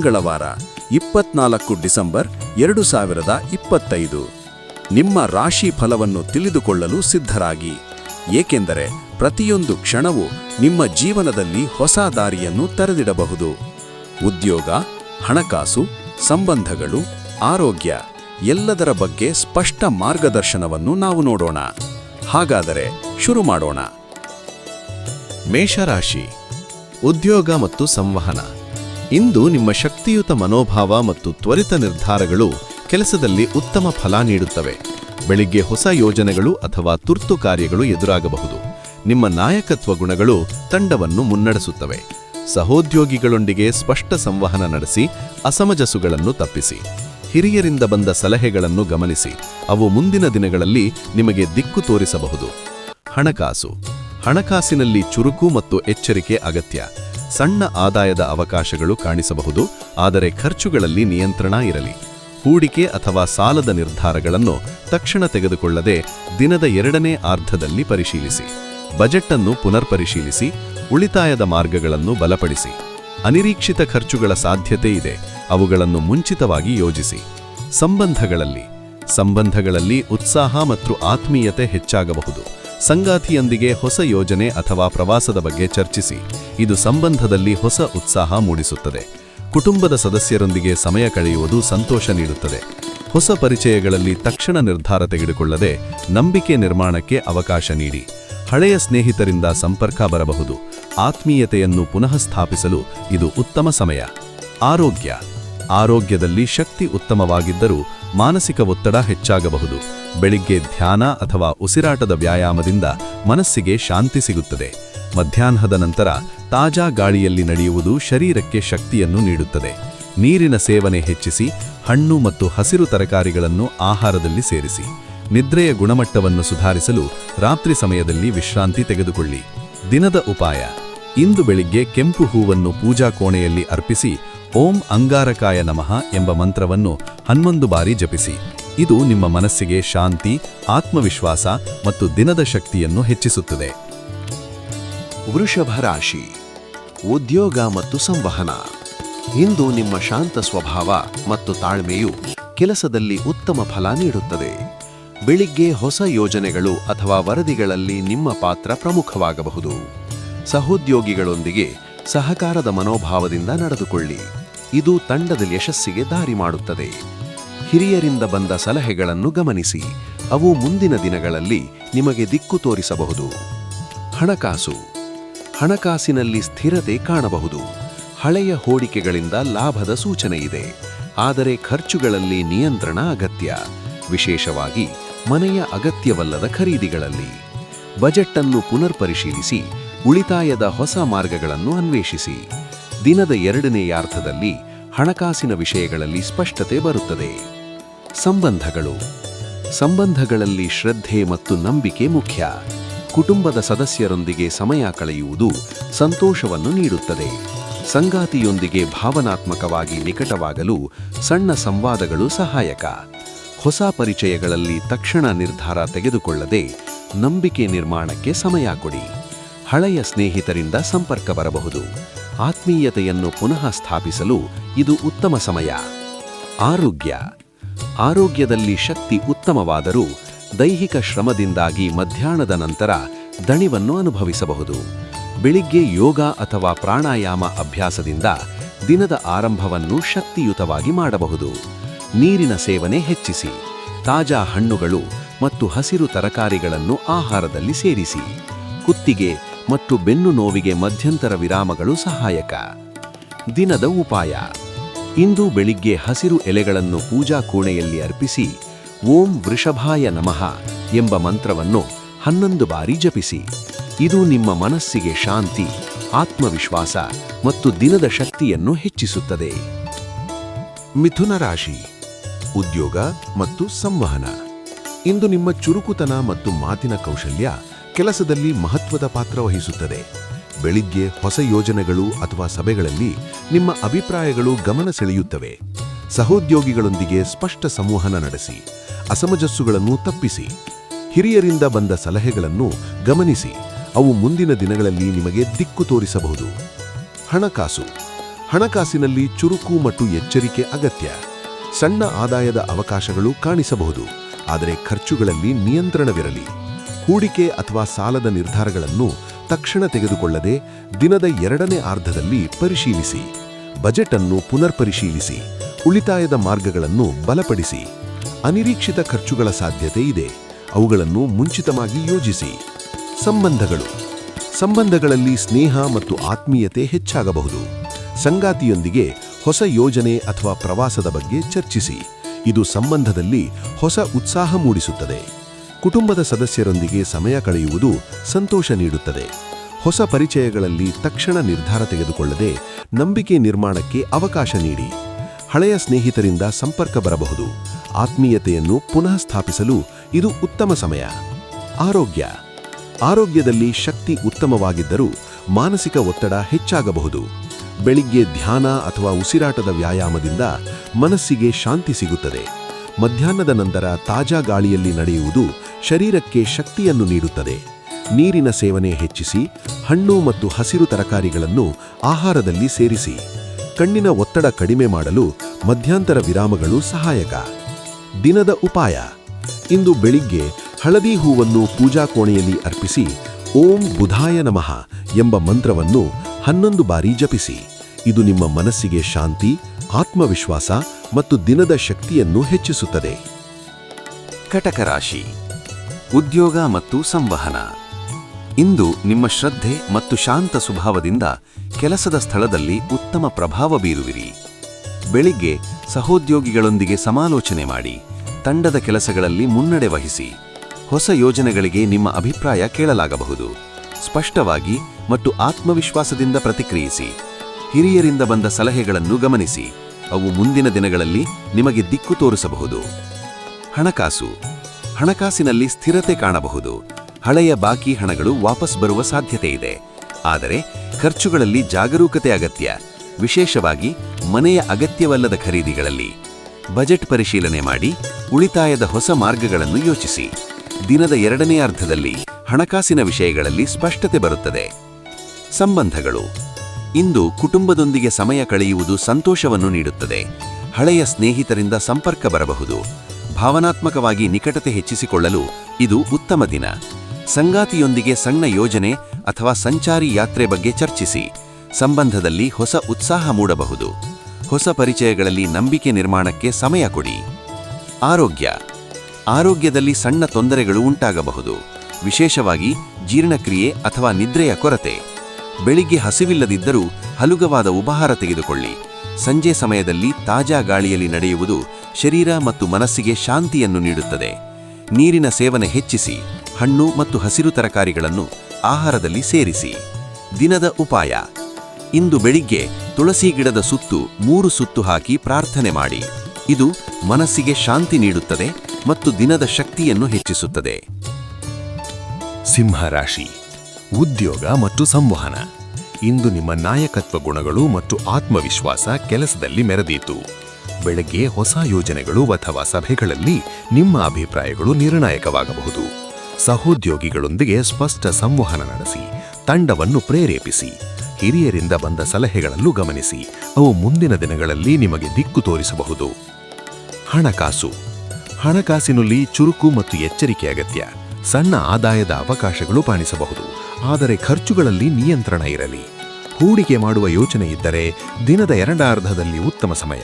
ಮಂಗಳವಾರ ಇಪ್ಪತ್ನಾಲ್ಕು ಡಿಸೆಂಬರ್ ಎರಡು ಸಾವಿರದ ಇಪ್ಪತ್ತೈದು. ನಿಮ್ಮ ರಾಶಿ ಫಲವನ್ನು ತಿಳಿದುಕೊಳ್ಳಲು ಸಿದ್ಧರಾಗಿ. ಏಕೆಂದರೆ ಪ್ರತಿಯೊಂದು ಕ್ಷಣವು ನಿಮ್ಮ ಜೀವನದಲ್ಲಿ ಹೊಸ ದಾರಿಯನ್ನು ತೆರೆದಿಡಬಹುದು. ಉದ್ಯೋಗ, ಹಣಕಾಸು, ಸಂಬಂಧಗಳು, ಆರೋಗ್ಯ ಎಲ್ಲದರ ಬಗ್ಗೆ ಸ್ಪಷ್ಟ ಮಾರ್ಗದರ್ಶನವನ್ನು ನಾವು ನೋಡೋಣ. ಹಾಗಾದರೆ ಶುರು ಮಾಡೋಣ. ಮೇಷರಾಶಿ, ಉದ್ಯೋಗ ಮತ್ತು ಸಂವಹನ. ಇಂದು ನಿಮ್ಮ ಶಕ್ತಿಯುತ ಮನೋಭಾವ ಮತ್ತು ತ್ವರಿತ ನಿರ್ಧಾರಗಳು ಕೆಲಸದಲ್ಲಿ ಉತ್ತಮ ಫಲ ನೀಡುತ್ತವೆ. ಬೆಳಿಗ್ಗೆ ಹೊಸ ಯೋಜನೆಗಳು ಅಥವಾ ತುರ್ತು ಕಾರ್ಯಗಳು ಎದುರಾಗಬಹುದು. ನಿಮ್ಮ ನಾಯಕತ್ವ ಗುಣಗಳು ತಂಡವನ್ನು ಮುನ್ನಡೆಸುತ್ತವೆ. ಸಹೋದ್ಯೋಗಿಗಳೊಂದಿಗೆ ಸ್ಪಷ್ಟ ಸಂವಹನ ನಡೆಸಿ, ಅಸಮಜಸುಗಳನ್ನು ತಪ್ಪಿಸಿ. ಹಿರಿಯರಿಂದ ಬಂದ ಸಲಹೆಗಳನ್ನು ಗಮನಿಸಿ. ಅವು ಮುಂದಿನ ದಿನಗಳಲ್ಲಿ ನಿಮಗೆ ದಿಕ್ಕು ತೋರಿಸಬಹುದು. ಹಣಕಾಸು. ಹಣಕಾಸಿನಲ್ಲಿ ಚುರುಕು ಮತ್ತು ಎಚ್ಚರಿಕೆ ಅಗತ್ಯ. ಸಣ್ಣ ಆದಾಯದ ಅವಕಾಶಗಳು ಕಾಣಿಸಬಹುದು, ಆದರೆ ಖರ್ಚುಗಳಲ್ಲಿ ನಿಯಂತ್ರಣ ಇರಲಿ. ಹೂಡಿಕೆ ಅಥವಾ ಸಾಲದ ನಿರ್ಧಾರಗಳನ್ನು ತಕ್ಷಣ ತೆಗೆದುಕೊಳ್ಳದೆ ದಿನದ ಎರಡನೇ ಅರ್ಧದಲ್ಲಿ ಪರಿಶೀಲಿಸಿ. ಬಜೆಟ್ ಅನ್ನು ಪುನರ್ಪರಿಶೀಲಿಸಿ, ಉಳಿತಾಯದ ಮಾರ್ಗಗಳನ್ನು ಬಲಪಡಿಸಿ. ಅನಿರೀಕ್ಷಿತ ಖರ್ಚುಗಳ ಸಾಧ್ಯತೆ ಇದೆ, ಅವುಗಳನ್ನು ಮುಂಚಿತವಾಗಿ ಯೋಜಿಸಿ. ಸಂಬಂಧಗಳಲ್ಲಿ ಸಂಬಂಧಗಳಲ್ಲಿ ಉತ್ಸಾಹ ಮತ್ತು ಆತ್ಮೀಯತೆ ಹೆಚ್ಚಾಗಬಹುದು. ಸಂಗಾತಿಯೊಂದಿಗೆ ಹೊಸ ಯೋಜನೆ ಅಥವಾ ಪ್ರವಾಸದ ಬಗ್ಗೆ ಚರ್ಚಿಸಿ. ಇದು ಸಂಬಂಧದಲ್ಲಿ ಹೊಸ ಉತ್ಸಾಹ ಮೂಡಿಸುತ್ತದೆ. ಕುಟುಂಬದ ಸದಸ್ಯರೊಂದಿಗೆ ಸಮಯ ಕಳೆಯುವುದು ಸಂತೋಷ ನೀಡುತ್ತದೆ. ಹೊಸ ಪರಿಚಯಗಳಲ್ಲಿ ತಕ್ಷಣ ನಿರ್ಧಾರ ತೆಗೆದುಕೊಳ್ಳದೆ ನಂಬಿಕೆ ನಿರ್ಮಾಣಕ್ಕೆ ಅವಕಾಶ ನೀಡಿ. ಹಳೆಯ ಸ್ನೇಹಿತರಿಂದ ಸಂಪರ್ಕ ಬರಬಹುದು. ಆತ್ಮೀಯತೆಯನ್ನು ಪುನಃ ಸ್ಥಾಪಿಸಲು ಇದು ಉತ್ತಮ ಸಮಯ. ಆರೋಗ್ಯ. ಆರೋಗ್ಯದಲ್ಲಿ ಶಕ್ತಿ ಉತ್ತಮವಾಗಿದ್ದರೂ ಮಾನಸಿಕ ಒತ್ತಡ ಹೆಚ್ಚಾಗಬಹುದು. ಬೆಳಿಗ್ಗೆ ಧ್ಯಾನ ಅಥವಾ ಉಸಿರಾಟದ ವ್ಯಾಯಾಮದಿಂದ ಮನಸ್ಸಿಗೆ ಶಾಂತಿ ಸಿಗುತ್ತದೆ. ಮಧ್ಯಾಹ್ನದ ನಂತರ ತಾಜಾ ಗಾಳಿಯಲ್ಲಿ ನಡೆಯುವುದು ಶರೀರಕ್ಕೆ ಶಕ್ತಿಯನ್ನು ನೀಡುತ್ತದೆ. ನೀರಿನ ಸೇವನೆ ಹೆಚ್ಚಿಸಿ, ಹಣ್ಣು ಮತ್ತು ಹಸಿರು ತರಕಾರಿಗಳನ್ನು ಆಹಾರದಲ್ಲಿ ಸೇರಿಸಿ. ನಿದ್ರೆಯ ಗುಣಮಟ್ಟವನ್ನು ಸುಧಾರಿಸಲು ರಾತ್ರಿ ಸಮಯದಲ್ಲಿ ವಿಶ್ರಾಂತಿ ತೆಗೆದುಕೊಳ್ಳಿ. ದಿನದ ಉಪಾಯ, ಇಂದು ಬೆಳಿಗ್ಗೆ ಕೆಂಪು ಹೂವನ್ನು ಪೂಜಾ ಕೋಣೆಯಲ್ಲಿ ಅರ್ಪಿಸಿ ಓಂ ಅಂಗಾರಕಾಯ ನಮಃ ಎಂಬ ಮಂತ್ರವನ್ನು ಹನ್ನೊಂದು ಬಾರಿ ಜಪಿಸಿ. ಇದು ನಿಮ್ಮ ಮನಸ್ಸಿಗೆ ಶಾಂತಿ, ಆತ್ಮವಿಶ್ವಾಸ ಮತ್ತು ದಿನದ ಶಕ್ತಿಯನ್ನು ಹೆಚ್ಚಿಸುತ್ತದೆ. ವೃಷಭ ರಾಶಿ, ಉದ್ಯೋಗ ಮತ್ತು ಸಂವಹನ. ಇಂದು ನಿಮ್ಮ ಶಾಂತ ಸ್ವಭಾವ ಮತ್ತು ತಾಳ್ಮೆಯು ಕೆಲಸದಲ್ಲಿ ಉತ್ತಮ ಫಲ ನೀಡುತ್ತದೆ. ಬೆಳಿಗ್ಗೆ ಹೊಸ ಯೋಜನೆಗಳು ಅಥವಾ ವರದಿಗಳಲ್ಲಿ ನಿಮ್ಮ ಪಾತ್ರ ಪ್ರಮುಖವಾಗಬಹುದು. ಸಹೋದ್ಯೋಗಿಗಳೊಂದಿಗೆ ಸಹಕಾರದ ಮನೋಭಾವದಿಂದ ನಡೆದುಕೊಳ್ಳಿ. ಇದು ತಂಡದ ಯಶಸ್ಸಿಗೆ ದಾರಿ ಮಾಡುತ್ತದೆ. ಹಿರಿಯರಿಂದ ಬಂದ ಸಲಹೆಗಳನ್ನು ಗಮನಿಸಿ, ಅವು ಮುಂದಿನ ದಿನಗಳಲ್ಲಿ ನಿಮಗೆ ದಿಕ್ಕು ತೋರಿಸಬಹುದು. ಹಣಕಾಸು. ಹಣಕಾಸಿನಲ್ಲಿ ಸ್ಥಿರತೆ ಕಾಣಬಹುದು. ಹಳೆಯ ಹೂಡಿಕೆಗಳಿಂದ ಲಾಭದ ಸೂಚನೆ ಇದೆ. ಆದರೆ ಖರ್ಚುಗಳಲ್ಲಿ ನಿಯಂತ್ರಣ ಅಗತ್ಯ. ವಿಶೇಷವಾಗಿ ಮನೆಯ ಅಗತ್ಯವಲ್ಲದ ಖರೀದಿಗಳಲ್ಲಿ. ಬಜೆಟ್ ಅನ್ನು ಪುನರ್ ಪರಿಶೀಲಿಸಿ ಉಳಿತಾಯದ ಹೊಸ ಮಾರ್ಗಗಳನ್ನು ಅನ್ವೇಷಿಸಿ. ದಿನದ ಎರಡನೆಯಾರ್ಥದಲ್ಲಿ ಹಣಕಾಸಿನ ವಿಷಯಗಳಲ್ಲಿ ಸ್ಪಷ್ಟತೆ ಬರುತ್ತದೆ. ಸಂಬಂಧಗಳು. ಸಂಬಂಧಗಳಲ್ಲಿ ಶ್ರದ್ಧೆ ಮತ್ತು ನಂಬಿಕೆ ಮುಖ್ಯ. ಕುಟುಂಬದ ಸದಸ್ಯರೊಂದಿಗೆ ಸಮಯ ಕಳೆಯುವುದು ಸಂತೋಷವನ್ನು ನೀಡುತ್ತದೆ. ಸಂಗಾತಿಯೊಂದಿಗೆ ಭಾವನಾತ್ಮಕವಾಗಿ ನಿಕಟವಾಗಲು ಸಣ್ಣ ಸಂವಾದಗಳು ಸಹಾಯಕ. ಹೊಸ ಪರಿಚಯಗಳಲ್ಲಿ ತಕ್ಷಣ ನಿರ್ಧಾರ ತೆಗೆದುಕೊಳ್ಳದೆ ನಂಬಿಕೆ ನಿರ್ಮಾಣಕ್ಕೆ ಸಮಯ ಕೊಡಿ. ಹಳೆಯ ಸ್ನೇಹಿತರಿಂದ ಸಂಪರ್ಕ ಬರಬಹುದು. ಆತ್ಮೀಯತೆಯನ್ನು ಪುನಃ ಸ್ಥಾಪಿಸಲು ಇದು ಉತ್ತಮ ಸಮಯ. ಆರೋಗ್ಯ. ಆರೋಗ್ಯದಲ್ಲಿ ಶಕ್ತಿ ಉತ್ತಮವಾದರೂ ದೈಹಿಕ ಶ್ರಮದಿಂದಾಗಿ ಮಧ್ಯಾಹ್ನದ ನಂತರ ದಣಿವನ್ನು ಅನುಭವಿಸಬಹುದು. ಬೆಳಿಗ್ಗೆ ಯೋಗ ಅಥವಾ ಪ್ರಾಣಾಯಾಮ ಅಭ್ಯಾಸದಿಂದ ದಿನದ ಆರಂಭವನ್ನು ಶಕ್ತಿಯುತವಾಗಿ ಮಾಡಬಹುದು. ನೀರಿನ ಸೇವನೆ ಹೆಚ್ಚಿಸಿ, ತಾಜಾ ಹಣ್ಣುಗಳು ಮತ್ತು ಹಸಿರು ತರಕಾರಿಗಳನ್ನು ಆಹಾರದಲ್ಲಿ ಸೇರಿಸಿ, ಕುತ್ತಿಗೆ ಮತ್ತು ಬೆನ್ನು ನೋವಿಗೆ ಮಧ್ಯಂತರ ವಿರಾಮಗಳು ಸಹಾಯಕ. ದಿನದ ಉಪಾಯ. ಇಂದು ಬೆಳಿಗ್ಗೆ ಹಸಿರು ಎಲೆಗಳನ್ನು ಪೂಜಾ ಕೋಣೆಯಲ್ಲಿ ಅರ್ಪಿಸಿ, ಓಂ ವೃಷಭಾಯ ನಮಃ ಎಂಬ ಮಂತ್ರವನ್ನು ಹನ್ನೊಂದು ಬಾರಿ ಜಪಿಸಿ. ಇದು ನಿಮ್ಮ ಮನಸ್ಸಿಗೆ ಶಾಂತಿ, ಆತ್ಮವಿಶ್ವಾಸ ಮತ್ತು ದಿನದ ಶಕ್ತಿಯನ್ನು ಹೆಚ್ಚಿಸುತ್ತದೆ. ಮಿಥುನ ರಾಶಿ. ಉದ್ಯೋಗ ಮತ್ತು ಸಂವಹನ. ಇಂದು ನಿಮ್ಮ ಚುರುಕುತನ ಮತ್ತು ಮಾತಿನ ಕೌಶಲ್ಯ ಕೆಲಸದಲ್ಲಿ ಮಹತ್ವದ ಪಾತ್ರ ವಹಿಸುತ್ತದೆ. ಬೆಳಿಗ್ಗೆ ಹೊಸ ಯೋಜನೆಗಳು ಅಥವಾ ಸಭೆಗಳಲ್ಲಿ ನಿಮ್ಮ ಅಭಿಪ್ರಾಯಗಳು ಗಮನ ಸೆಳೆಯುತ್ತವೆ. ಸಹೋದ್ಯೋಗಿಗಳೊಂದಿಗೆ ಸ್ಪಷ್ಟ ಸಂವಹನ ನಡೆಸಿ ಅಸಮಜಸ್ಸುಗಳನ್ನು ತಪ್ಪಿಸಿ, ಹಿರಿಯರಿಂದ ಬಂದ ಸಲಹೆಗಳನ್ನು ಗಮನಿಸಿ, ಅವು ಮುಂದಿನ ದಿನಗಳಲ್ಲಿ ನಿಮಗೆ ದಿಕ್ಕು ತೋರಿಸಬಹುದು. ಹಣಕಾಸು. ಹಣಕಾಸಿನಲ್ಲಿ ಚುರುಕು ಮತ್ತು ಎಚ್ಚರಿಕೆ ಅಗತ್ಯ. ಸಣ್ಣ ಆದಾಯದ ಅವಕಾಶಗಳು ಕಾಣಿಸಬಹುದು, ಆದರೆ ಖರ್ಚುಗಳಲ್ಲಿ ನಿಯಂತ್ರಣವಿರಲಿ. ಹೂಡಿಕೆ ಅಥವಾ ಸಾಲದ ನಿರ್ಧಾರಗಳನ್ನು ತಕ್ಷಣ ತೆಗೆದುಕೊಳ್ಳದೆ ದಿನದ ಎರಡನೇ ಅರ್ಧದಲ್ಲಿ ಪರಿಶೀಲಿಸಿ ಬಜೆಟ್ ಅನ್ನು ಪುನರ್ ಪರಿಶೀಲಿಸಿ ಉಳಿತಾಯದ ಮಾರ್ಗಗಳನ್ನು ಬಲಪಡಿಸಿ, ಅನಿರೀಕ್ಷಿತ ಖರ್ಚುಗಳ ಸಾಧ್ಯತೆ ಇದೆ, ಅವುಗಳನ್ನು ಮುಂಚಿತವಾಗಿ ಯೋಜಿಸಿ. ಸಂಬಂಧಗಳು. ಸಂಬಂಧಗಳಲ್ಲಿ ಸ್ನೇಹ ಮತ್ತು ಆತ್ಮೀಯತೆ ಹೆಚ್ಚಾಗಬಹುದು. ಸಂಗಾತಿಯೊಂದಿಗೆ ಹೊಸ ಯೋಜನೆ ಅಥವಾ ಪ್ರವಾಸದ ಬಗ್ಗೆ ಚರ್ಚಿಸಿ. ಇದು ಸಂಬಂಧದಲ್ಲಿ ಹೊಸ ಉತ್ಸಾಹ ಮೂಡಿಸುತ್ತದೆ. ಕುಟುಂಬದ ಸದಸ್ಯರೊಂದಿಗೆ ಸಮಯ ಕಳೆಯುವುದು ಸಂತೋಷ ನೀಡುತ್ತದೆ. ಹೊಸ ಪರಿಚಯಗಳಲ್ಲಿ ತಕ್ಷಣ ನಿರ್ಧಾರ ತೆಗೆದುಕೊಳ್ಳದೆ ನಂಬಿಕೆ ನಿರ್ಮಾಣಕ್ಕೆ ಅವಕಾಶ ನೀಡಿ. ಹಳೆಯ ಸ್ನೇಹಿತರಿಂದ ಸಂಪರ್ಕ ಬರಬಹುದು. ಆತ್ಮೀಯತೆಯನ್ನು ಪುನಃ ಸ್ಥಾಪಿಸಲು ಇದು ಉತ್ತಮ ಸಮಯ. ಆರೋಗ್ಯ. ಆರೋಗ್ಯದಲ್ಲಿ ಶಕ್ತಿ ಉತ್ತಮವಾಗಿದ್ದರೂ ಮಾನಸಿಕ ಒತ್ತಡ ಹೆಚ್ಚಾಗಬಹುದು. ಬೆಳಿಗ್ಗೆ ಧ್ಯಾನ ಅಥವಾ ಉಸಿರಾಟದ ವ್ಯಾಯಾಮದಿಂದ ಮನಸ್ಸಿಗೆ ಶಾಂತಿ ಸಿಗುತ್ತದೆ. ಮಧ್ಯಾಹ್ನದ ನಂತರ ತಾಜಾ ಗಾಳಿಯಲ್ಲಿ ನಡೆಯುವುದು ಶರೀರಕ್ಕೆ ಶಕ್ತಿಯನ್ನು ನೀಡುತ್ತದೆ. ನೀರಿನ ಸೇವನೆ ಹೆಚ್ಚಿಸಿ, ಹಣ್ಣು ಮತ್ತು ಹಸಿರು ತರಕಾರಿಗಳನ್ನು ಆಹಾರದಲ್ಲಿ ಸೇರಿಸಿ. ಕಣ್ಣಿನ ಒತ್ತಡ ಕಡಿಮೆ ಮಾಡಲು ಮಧ್ಯಾಂತರ ವಿರಾಮಗಳು ಸಹಾಯಕ. ದಿನದ ಉಪಾಯ. ಇಂದು ಬೆಳಿಗ್ಗೆ ಹಳದಿ ಹೂವನ್ನು ಪೂಜಾ ಕೋಣೆಯಲ್ಲಿ ಅರ್ಪಿಸಿ, ಓಂ ಬುಧಾಯ ನಮಃ ಎಂಬ ಮಂತ್ರವನ್ನು ಹನ್ನೊಂದು ಬಾರಿ ಜಪಿಸಿ. ಇದು ನಿಮ್ಮ ಮನಸ್ಸಿಗೆ ಶಾಂತಿ ಆತ್ಮವಿಶ್ವಾಸ ಮತ್ತು ದಿನದ ಶಕ್ತಿಯನ್ನು ಹೆಚ್ಚಿಸುತ್ತದೆ. ಕಟಕ ರಾಶಿ. ಉದ್ಯೋಗ ಮತ್ತು ಸಂವಹನ. ಇಂದು ನಿಮ್ಮ ಶ್ರದ್ಧೆ ಮತ್ತು ಶಾಂತ ಸ್ವಭಾವದಿಂದ ಕೆಲಸದ ಸ್ಥಳದಲ್ಲಿ ಉತ್ತಮ ಪ್ರಭಾವ ಬೀರುವಿರಿ. ಬೆಳಿಗ್ಗೆ ಸಹೋದ್ಯೋಗಿಗಳೊಂದಿಗೆ ಸಮಾಲೋಚನೆ ಮಾಡಿ, ತಂಡದ ಕೆಲಸಗಳಲ್ಲಿ ಮುನ್ನಡೆ ವಹಿಸಿ, ಹೊಸ ಯೋಜನೆಗಳಿಗೆ ನಿಮ್ಮ ಅಭಿಪ್ರಾಯ ಕೇಳಲಾಗಬಹುದು. ಸ್ಪಷ್ಟವಾಗಿ ಮತ್ತು ಆತ್ಮವಿಶ್ವಾಸದಿಂದ ಪ್ರತಿಕ್ರಿಯಿಸಿ. ಹಿರಿಯರಿಂದ ಬಂದ ಸಲಹೆಗಳನ್ನು ಗಮನಿಸಿ. ಅವು ಮುಂದಿನ ದಿನಗಳಲ್ಲಿ ನಿಮಗೆ ದಿಕ್ಕು ತೋರಿಸಬಹುದು. ಹಣಕಾಸು. ಹಣಕಾಸಿನಲ್ಲಿ ಸ್ಥಿರತೆ ಕಾಣಬಹುದು. ಹಳೆಯ ಬಾಕಿ ಹಣಗಳು ವಾಪಸ್ ಬರುವ ಸಾಧ್ಯತೆ ಇದೆ ಆದರೆ ಖರ್ಚುಗಳಲ್ಲಿ ಜಾಗರೂಕತೆ ಅಗತ್ಯ. ವಿಶೇಷವಾಗಿ ಮನೆಯ ಅಗತ್ಯವಲ್ಲದ ಖರೀದಿಗಳಲ್ಲಿ. ಬಜೆಟ್ ಪರಿಶೀಲನೆ ಮಾಡಿ ಉಳಿತಾಯದ ಹೊಸ ಮಾರ್ಗಗಳನ್ನು ಯೋಚಿಸಿ. ದಿನದ ಎರಡನೇ ಅರ್ಧದಲ್ಲಿ ಹಣಕಾಸಿನ ವಿಷಯಗಳಲ್ಲಿ ಸ್ಪಷ್ಟತೆ ಬರುತ್ತದೆ. ಸಂಬಂಧಗಳು. ಇಂದು ಕುಟುಂಬದೊಂದಿಗೆ ಸಮಯ ಕಳೆಯುವುದು ಸಂತೋಷವನ್ನು ನೀಡುತ್ತದೆ. ಹಳೆಯ ಸ್ನೇಹಿತರಿಂದ ಸಂಪರ್ಕ ಬರಬಹುದು. ಭಾವನಾತ್ಮಕವಾಗಿ ನಿಕಟತೆ ಹೆಚ್ಚಿಸಿಕೊಳ್ಳಲು ಇದು ಉತ್ತಮ ದಿನ. ಸಂಗಾತಿಯೊಂದಿಗೆ ಸಣ್ಣ ಯೋಜನೆ ಅಥವಾ ಸಂಚಾರಿ ಯಾತ್ರೆ ಬಗ್ಗೆ ಚರ್ಚಿಸಿ. ಸಂಬಂಧದಲ್ಲಿ ಹೊಸ ಉತ್ಸಾಹ ಮೂಡಬಹುದು. ಹೊಸ ಪರಿಚಯಗಳಲ್ಲಿ ನಂಬಿಕೆ ನಿರ್ಮಾಣಕ್ಕೆ ಸಮಯ ಕೊಡಿ. ಆರೋಗ್ಯ. ಆರೋಗ್ಯದಲ್ಲಿ ಸಣ್ಣ ತೊಂದರೆಗಳು ಉಂಟಾಗಬಹುದು. ವಿಶೇಷವಾಗಿ ಜೀರ್ಣಕ್ರಿಯೆ ಅಥವಾ ನಿದ್ರೆಯ ಕೊರತೆ. ಬೆಳಿಗ್ಗೆ ಹಸಿವಿಲ್ಲದಿದ್ದರೂ ಹಲುಗವಾದ ಉಪಹಾರ ತೆಗೆದುಕೊಳ್ಳಿ. ಸಂಜೆ ಸಮಯದಲ್ಲಿ ತಾಜಾ ಗಾಳಿಯಲ್ಲಿ ನಡೆಯುವುದು ಶರೀರ ಮತ್ತು ಮನಸ್ಸಿಗೆ ಶಾಂತಿಯನ್ನು ನೀಡುತ್ತದೆ. ನೀರಿನ ಸೇವನೆ ಹೆಚ್ಚಿಸಿ, ಹಣ್ಣು ಮತ್ತು ಹಸಿರು ತರಕಾರಿಗಳನ್ನು ಆಹಾರದಲ್ಲಿ ಸೇರಿಸಿ. ದಿನದ ಉಪಾಯ, ಇಂದು ಬೆಳಿಗ್ಗೆ ತುಳಸಿ ಗಿಡದ ಸುತ್ತು ಮೂರು ಸುತ್ತು ಹಾಕಿ ಪ್ರಾರ್ಥನೆ ಮಾಡಿ. ಇದು ಮನಸ್ಸಿಗೆ ಶಾಂತಿ ನೀಡುತ್ತದೆ ಮತ್ತು ದಿನದ ಶಕ್ತಿಯನ್ನು ಹೆಚ್ಚಿಸುತ್ತದೆ. ಸಿಂಹರಾಶಿ ಉದ್ಯೋಗ ಮತ್ತು ಸಂವಹನ. ಇಂದು ನಿಮ್ಮ ನಾಯಕತ್ವ ಗುಣಗಳು ಮತ್ತು ಆತ್ಮವಿಶ್ವಾಸ ಕೆಲಸದಲ್ಲಿ ಮೆರೆದೀತು. ಬೆಳಗ್ಗೆ ಹೊಸ ಯೋಜನೆಗಳು ಅಥವಾ ಸಭೆಗಳಲ್ಲಿ ನಿಮ್ಮ ಅಭಿಪ್ರಾಯಗಳು ನಿರ್ಣಾಯಕವಾಗಬಹುದು. ಸಹೋದ್ಯೋಗಿಗಳೊಂದಿಗೆ ಸ್ಪಷ್ಟ ಸಂವಹನ ನಡೆಸಿ, ತಂಡವನ್ನು ಪ್ರೇರೇಪಿಸಿ. ಹಿರಿಯರಿಂದ ಬಂದ ಸಲಹೆಗಳಲ್ಲೂ ಗಮನಿಸಿ, ಅವು ಮುಂದಿನ ದಿನಗಳಲ್ಲಿ ನಿಮಗೆ ದಿಕ್ಕು ತೋರಿಸಬಹುದು. ಹಣಕಾಸು. ಹಣಕಾಸಿನಲ್ಲಿ ಚುರುಕು ಮತ್ತು ಎಚ್ಚರಿಕೆ ಅಗತ್ಯ. ಸಣ್ಣ ಆದಾಯದ ಅವಕಾಶಗಳು ಕಾಣಿಸಬಹುದು. ಆದರೆ ಖರ್ಚುಗಳಲ್ಲಿ ನಿಯಂತ್ರಣ ಇರಲಿ. ಹೂಡಿಕೆ ಮಾಡುವ ಯೋಚನೆ ಇದ್ದರೆ ದಿನದ ಎರಡಾರ್ಧದಲ್ಲಿ ಉತ್ತಮ ಸಮಯ.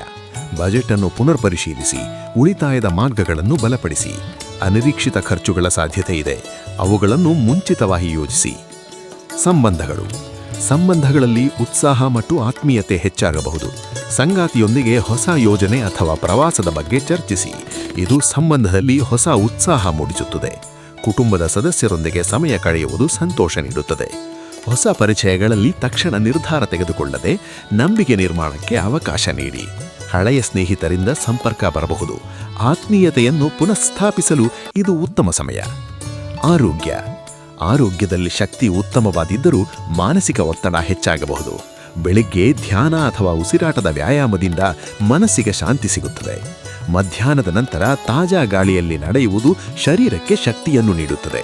ಬಜೆಟ್ ಅನ್ನು ಪುನರ್ ಪರಿಶೀಲಿಸಿ ಉಳಿತಾಯದ ಮಾರ್ಗಗಳನ್ನು ಬಲಪಡಿಸಿ. ಅನಿರೀಕ್ಷಿತ ಖರ್ಚುಗಳ ಸಾಧ್ಯತೆ ಇದೆ. ಅವುಗಳನ್ನು ಮುಂಚಿತವಾಗಿ ಯೋಜಿಸಿ ಸಂಬಂಧಗಳು. ಸಂಬಂಧಗಳಲ್ಲಿ ಉತ್ಸಾಹ ಮತ್ತು ಆತ್ಮೀಯತೆ ಹೆಚ್ಚಾಗಬಹುದು. ಸಂಗಾತಿಯೊಂದಿಗೆ ಹೊಸ ಯೋಜನೆ ಅಥವಾ ಪ್ರವಾಸದ ಬಗ್ಗೆ ಚರ್ಚಿಸಿ. ಇದು ಸಂಬಂಧದಲ್ಲಿ ಹೊಸ ಉತ್ಸಾಹ ಮೂಡಿಸುತ್ತದೆ. ಕುಟುಂಬದ ಸದಸ್ಯರೊಂದಿಗೆ ಸಮಯ ಕಳೆಯುವುದು ಸಂತೋಷ ನೀಡುತ್ತದೆ. ಹೊಸ ಪರಿಚಯಗಳಲ್ಲಿ ತಕ್ಷಣ ನಿರ್ಧಾರ ತೆಗೆದುಕೊಳ್ಳದೆ ನಂಬಿಕೆ ನಿರ್ಮಾಣಕ್ಕೆ ಅವಕಾಶ ನೀಡಿ. ಹಳೆಯ ಸ್ನೇಹಿತರಿಂದ ಸಂಪರ್ಕ ಬರಬಹುದು. ಆತ್ಮೀಯತೆಯನ್ನು ಪುನಃಸ್ಥಾಪಿಸಲು ಇದು ಉತ್ತಮ ಸಮಯ. ಆರೋಗ್ಯ. ಆರೋಗ್ಯದಲ್ಲಿ ಶಕ್ತಿ ಉತ್ತಮವಾದಿದ್ದರೂ ಮಾನಸಿಕ ಒತ್ತಡ ಹೆಚ್ಚಾಗಬಹುದು. ಬೆಳಿಗ್ಗೆ ಧ್ಯಾನ ಅಥವಾ ಉಸಿರಾಟದ ವ್ಯಾಯಾಮದಿಂದ ಮನಸ್ಸಿಗೆ ಶಾಂತಿ ಸಿಗುತ್ತದೆ. ಮಧ್ಯಾಹ್ನದ ನಂತರ ತಾಜಾ ಗಾಳಿಯಲ್ಲಿ ನಡೆಯುವುದು ಶರೀರಕ್ಕೆ ಶಕ್ತಿಯನ್ನು ನೀಡುತ್ತದೆ.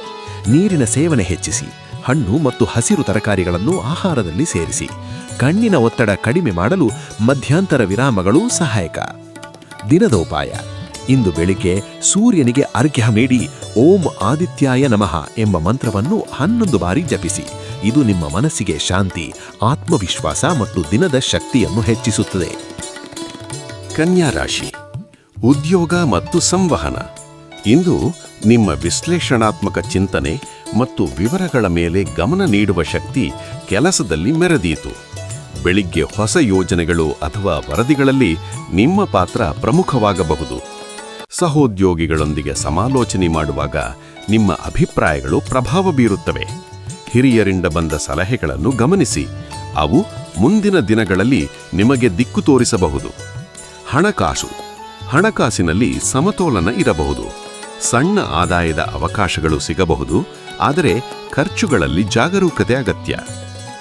ನೀರಿನ ಸೇವನೆ ಹೆಚ್ಚಿಸಿ, ಹಣ್ಣು ಮತ್ತು ಹಸಿರು ತರಕಾರಿಗಳನ್ನು ಆಹಾರದಲ್ಲಿ ಸೇರಿಸಿ, ಕಣ್ಣಿನ ಒತ್ತಡ ಕಡಿಮೆ ಮಾಡಲು ಮಧ್ಯಂತರ ವಿರಾಮಗಳು ಸಹಾಯಕ. ದಿನದ ಉಪಾಯ, ಇಂದು ಬೆಳಿಗ್ಗೆ ಸೂರ್ಯನಿಗೆ ಅರ್ಘ್ಯ ನೀಡಿ, ಓಂ ಆದಿತ್ಯಾಯ ನಮಃ ಎಂಬ ಮಂತ್ರವನ್ನು ಹನ್ನೊಂದು ಬಾರಿ ಜಪಿಸಿ, ಇದು ನಿಮ್ಮ ಮನಸ್ಸಿಗೆ ಶಾಂತಿ, ಆತ್ಮವಿಶ್ವಾಸ ಮತ್ತು ದಿನದ ಶಕ್ತಿಯನ್ನು ಹೆಚ್ಚಿಸುತ್ತದೆ. ಕನ್ಯಾ ರಾಶಿ ಉದ್ಯೋಗ ಮತ್ತು ಸಂವಹನ. ಇಂದು ನಿಮ್ಮ ವಿಶ್ಲೇಷಣಾತ್ಮಕ ಚಿಂತನೆ ಮತ್ತು ವಿವರಗಳ ಮೇಲೆ ಗಮನ ನೀಡುವ ಶಕ್ತಿ ಕೆಲಸದಲ್ಲಿ ಮೆರೆದೀತು. ಬೆಳಿಗ್ಗೆ ಹೊಸ ಯೋಜನೆಗಳು ಅಥವಾ ವರದಿಗಳಲ್ಲಿ ನಿಮ್ಮ ಪಾತ್ರ ಪ್ರಮುಖವಾಗಬಹುದು. ಸಹೋದ್ಯೋಗಿಗಳೊಂದಿಗೆ ಸಮಾಲೋಚನೆ ಮಾಡುವಾಗ ನಿಮ್ಮ ಅಭಿಪ್ರಾಯಗಳು ಪ್ರಭಾವ ಬೀರುತ್ತವೆ. ಹಿರಿಯರಿಂದ ಬಂದ ಸಲಹೆಗಳನ್ನು ಗಮನಿಸಿ. ಅವು ಮುಂದಿನ ದಿನಗಳಲ್ಲಿ ನಿಮಗೆ ದಿಕ್ಕು ತೋರಿಸಬಹುದು. ಹಣಕಾಸು. ಹಣಕಾಸಿನಲ್ಲಿ ಸಮತೋಲನ ಇರಬಹುದು. ಸಣ್ಣ ಆದಾಯದ ಅವಕಾಶಗಳು ಸಿಗಬಹುದು, ಆದರೆ ಖರ್ಚುಗಳಲ್ಲಿ ಜಾಗರೂಕತೆ ಅಗತ್ಯ.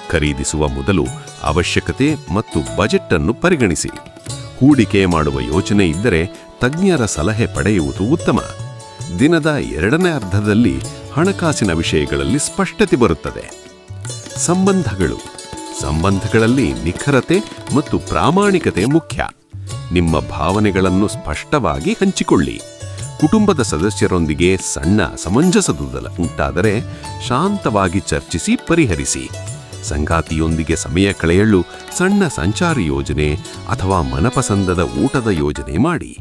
ಖರೀದಿಸುವ ಮೊದಲು ಅವಶ್ಯಕತೆ ಮತ್ತು ಬಜೆಟ್ ಅನ್ನು ಪರಿಗಣಿಸಿ. ಹೂಡಿಕೆ ಮಾಡುವ ಯೋಚನೆ ಇದ್ದರೆ ತಜ್ಞರ ಸಲಹೆ ಪಡೆಯುವುದು ಉತ್ತಮ. ದಿನದ ಎರಡನೇ ಅರ್ಧದಲ್ಲಿ ಹಣಕಾಸಿನ ವಿಷಯಗಳಲ್ಲಿ ಸ್ಪಷ್ಟತೆ ಬರುತ್ತದೆ. ಸಂಬಂಧಗಳು. ಸಂಬಂಧಗಳಲ್ಲಿ ನಿಖರತೆ ಮತ್ತು ಪ್ರಾಮಾಣಿಕತೆ ಮುಖ್ಯ. ನಿಮ್ಮ ಭಾವನೆಗಳನ್ನು ಸ್ಪಷ್ಟವಾಗಿ ಹಂಚಿಕೊಳ್ಳಿ. ಕುಟುಂಬದ ಸದಸ್ಯರೊಂದಿಗೆ ಸಣ್ಣ ಸಮಂಜಸದುದಲ ಉಂಟಾದರೆ ಶಾಂತವಾಗಿ ಚರ್ಚಿಸಿ ಪರಿಹರಿಸಿ. ಸಂಗಾತಿಯೊಂದಿಗೆ ಸಮಯ ಕಳೆಯಲು ಸಣ್ಣ ಸಂಚಾರಿ ಯೋಜನೆ ಅಥವಾ ಮನಪಸಂದದ ಊಟದ ಯೋಜನೆ ಮಾಡಿ.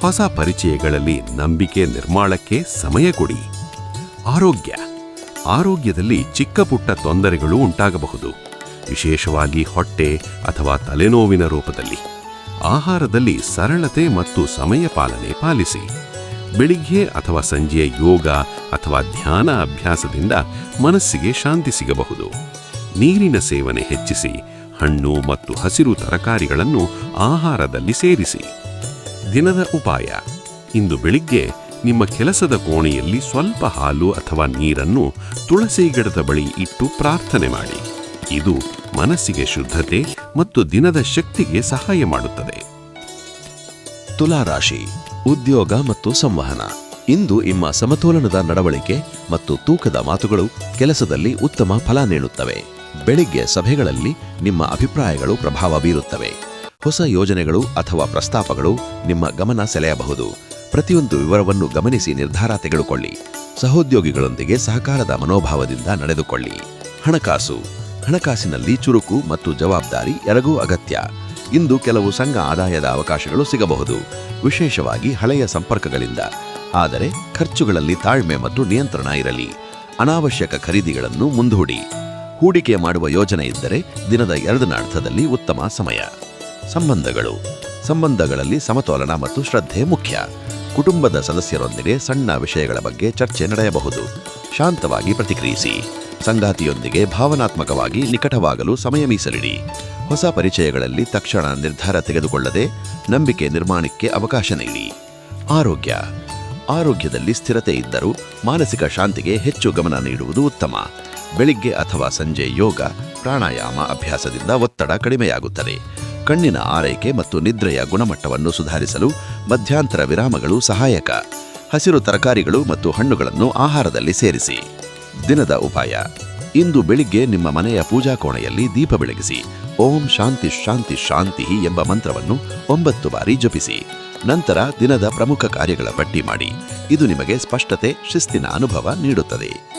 ಹೊಸ ಪರಿಚಯಗಳಲ್ಲಿ ನಂಬಿಕೆ ನಿರ್ಮಾಣಕ್ಕೆ ಸಮಯ ಕೊಡಿ. ಆರೋಗ್ಯ. ಆರೋಗ್ಯದಲ್ಲಿ ಚಿಕ್ಕ ಪುಟ್ಟ ತೊಂದರೆಗಳು ಉಂಟಾಗಬಹುದು. ವಿಶೇಷವಾಗಿ ಹೊಟ್ಟೆ ಅಥವಾ ತಲೆನೋವಿನ ರೂಪದಲ್ಲಿ. ಆಹಾರದಲ್ಲಿ ಸರಳತೆ ಮತ್ತು ಸಮಯ ಪಾಲನೆ ಪಾಲಿಸಿ. ಬೆಳಿಗ್ಗೆ ಅಥವಾ ಸಂಜೆಯ ಯೋಗ ಅಥವಾ ಧ್ಯಾನ ಅಭ್ಯಾಸದಿಂದ ಮನಸ್ಸಿಗೆ ಶಾಂತಿ ಸಿಗಬಹುದು. ನೀರಿನ ಸೇವನೆ ಹೆಚ್ಚಿಸಿ, ಹಣ್ಣು ಮತ್ತು ಹಸಿರು ತರಕಾರಿಗಳನ್ನು ಆಹಾರದಲ್ಲಿ ಸೇರಿಸಿ. ದಿನದ ಉಪಾಯ, ಇಂದು ಬೆಳಿಗ್ಗೆ ನಿಮ್ಮ ಕೆಲಸದ ಕೋಣೆಯಲ್ಲಿ ಸ್ವಲ್ಪ ಹಾಲು ಅಥವಾ ನೀರನ್ನು ತುಳಸಿ ಗಿಡದ ಬಳಿ ಇಟ್ಟು ಪ್ರಾರ್ಥನೆ ಮಾಡಿ. ಇದು ಮನಸ್ಸಿಗೆ ಶುದ್ಧತೆ ಮತ್ತು ದಿನದ ಶಕ್ತಿಗೆ ಸಹಾಯ ಮಾಡುತ್ತದೆ. ತುಲಾರಾಶಿ, ಉದ್ಯೋಗ ಮತ್ತು ಸಂವಹನ. ಇಂದು ನಿಮ್ಮ ಸಮತೋಲನದ ನಡವಳಿಕೆ ಮತ್ತು ತೂಕದ ಮಾತುಗಳು ಕೆಲಸದಲ್ಲಿ ಉತ್ತಮ ಫಲ ನೀಡುತ್ತವೆ. ಬೆಳಿಗ್ಗೆ ಸಭೆಗಳಲ್ಲಿ ನಿಮ್ಮ ಅಭಿಪ್ರಾಯಗಳು ಪ್ರಭಾವ ಬೀರುತ್ತವೆ. ಹೊಸ ಯೋಜನೆಗಳು ಅಥವಾ ಪ್ರಸ್ತಾಪಗಳು ನಿಮ್ಮ ಗಮನ ಸೆಳೆಯಬಹುದು. ಪ್ರತಿಯೊಂದು ವಿವರವನ್ನು ಗಮನಿಸಿ ನಿರ್ಧಾರ ತೆಗೆದುಕೊಳ್ಳಿ. ಸಹೋದ್ಯೋಗಿಗಳೊಂದಿಗೆ ಸಹಕಾರದ ಮನೋಭಾವದಿಂದ ನಡೆದುಕೊಳ್ಳಿ. ಹಣಕಾಸು ಹಣಕಾಸಿನಲ್ಲಿ ಚುರುಕು ಮತ್ತು ಜವಾಬ್ದಾರಿ ಎರಗೂ ಅಗತ್ಯ. ಇಂದು ಕೆಲವು ಸಂಘ ಆದಾಯದ ಅವಕಾಶಗಳು ಸಿಗಬಹುದು, ವಿಶೇಷವಾಗಿ ಹಳೆಯ ಸಂಪರ್ಕಗಳಿಂದ. ಆದರೆ ಖರ್ಚುಗಳಲ್ಲಿ ತಾಳ್ಮೆ ಮತ್ತು ನಿಯಂತ್ರಣ ಇರಲಿ. ಅನಾವಶ್ಯಕ ಖರೀದಿಗಳನ್ನು ಮುಂದೂಡಿ. ಹೂಡಿಕೆ ಮಾಡುವ ಯೋಜನೆ ಇದ್ದರೆ ದಿನದ ಎರಡನಾರ್ಥದಲ್ಲಿ ಉತ್ತಮ ಸಮಯ. ಸಂಬಂಧಗಳು. ಸಂಬಂಧಗಳಲ್ಲಿ ಸಮತೋಲನ ಮತ್ತು ಶ್ರದ್ಧೆ ಮುಖ್ಯ. ಕುಟುಂಬದ ಸದಸ್ಯರೊಂದಿಗೆ ಸಣ್ಣ ವಿಷಯಗಳ ಬಗ್ಗೆ ಚರ್ಚೆ ನಡೆಯಬಹುದು. ಶಾಂತವಾಗಿ ಪ್ರತಿಕ್ರಿಯಿಸಿ. ಸಂಗಾತಿಯೊಂದಿಗೆ ಭಾವನಾತ್ಮಕವಾಗಿ ನಿಕಟವಾಗಲು ಸಮಯ ಮೀಸಲಿಡಿ. ಹೊಸ ಪರಿಚಯಗಳಲ್ಲಿ ತಕ್ಷಣ ನಿರ್ಧಾರ ತೆಗೆದುಕೊಳ್ಳದೆ ನಂಬಿಕೆ ನಿರ್ಮಾಣಕ್ಕೆ ಅವಕಾಶ ನೀಡಿ. ಆರೋಗ್ಯ. ಆರೋಗ್ಯದಲ್ಲಿ ಸ್ಥಿರತೆ ಇದ್ದರೂ ಮಾನಸಿಕ ಶಾಂತಿಗೆ ಹೆಚ್ಚು ಗಮನ ನೀಡುವುದು ಉತ್ತಮ. ಬೆಳಿಗ್ಗೆ ಅಥವಾ ಸಂಜೆ ಯೋಗ, ಪ್ರಾಣಾಯಾಮ ಅಭ್ಯಾಸದಿಂದ ಒತ್ತಡ ಕಡಿಮೆಯಾಗುತ್ತದೆ. ಕಣ್ಣಿನ ಆರೈಕೆ ಮತ್ತು ನಿದ್ರೆಯ ಗುಣಮಟ್ಟವನ್ನು ಸುಧಾರಿಸಲು ಮಧ್ಯಾಂತರ ವಿರಾಮಗಳು ಸಹಾಯಕ. ಹಸಿರು ತರಕಾರಿಗಳು ಮತ್ತು ಹಣ್ಣುಗಳನ್ನು ಆಹಾರದಲ್ಲಿ ಸೇರಿಸಿ. ದಿನದ ಉಪಾಯ. ಇಂದು ಬೆಳಿಗ್ಗೆ ನಿಮ್ಮ ಮನೆಯ ಪೂಜಾ ಕೋಣೆಯಲ್ಲಿ ದೀಪ ಬೆಳಗಿಸಿ, ಓಂ ಶಾಂತಿ ಶಾಂತಿ ಶಾಂತಿ ಎಂಬ ಮಂತ್ರವನ್ನು ಒಂಬತ್ತು ಬಾರಿ ಜಪಿಸಿ. ನಂತರ ದಿನದ ಪ್ರಮುಖ ಕಾರ್ಯಗಳ ಪಟ್ಟಿ ಮಾಡಿ, ಇದು ನಿಮಗೆ ಸ್ಪಷ್ಟತೆ, ಶಿಸ್ತಿನ ಅನುಭವ ನೀಡುತ್ತದೆ.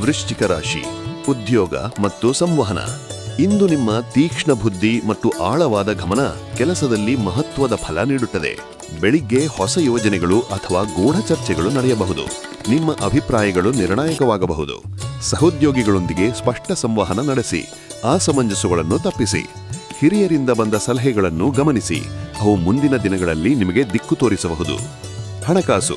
ವೃಶ್ಚಿಕ ರಾಶಿ, ಉದ್ಯೋಗ ಮತ್ತು ಸಂವಹನ. ಇಂದು ನಿಮ್ಮ ತೀಕ್ಷ್ಣ ಬುದ್ಧಿ ಮತ್ತು ಆಳವಾದ ಗಮನ ಕೆಲಸದಲ್ಲಿ ಮಹತ್ವದ ಫಲ ನೀಡುತ್ತದೆ. ಬೆಳಿಗ್ಗೆ ಹೊಸ ಯೋಜನೆಗಳು ಅಥವಾ ಗೂಢ ಚರ್ಚೆಗಳು ನಡೆಯಬಹುದು. ನಿಮ್ಮ ಅಭಿಪ್ರಾಯಗಳು ನಿರ್ಣಾಯಕವಾಗಬಹುದು. ಸಹೋದ್ಯೋಗಿಗಳೊಂದಿಗೆ ಸ್ಪಷ್ಟ ಸಂವಹನ ನಡೆಸಿ ಅಸಮಂಜಸಗಳನ್ನು ತಪ್ಪಿಸಿ. ಹಿರಿಯರಿಂದ ಬಂದ ಸಲಹೆಗಳನ್ನು ಗಮನಿಸಿ. ಅವು ಮುಂದಿನ ದಿನಗಳಲ್ಲಿ ನಿಮಗೆ ದಿಕ್ಕು ತೋರಿಸಬಹುದು. ಹಣಕಾಸು.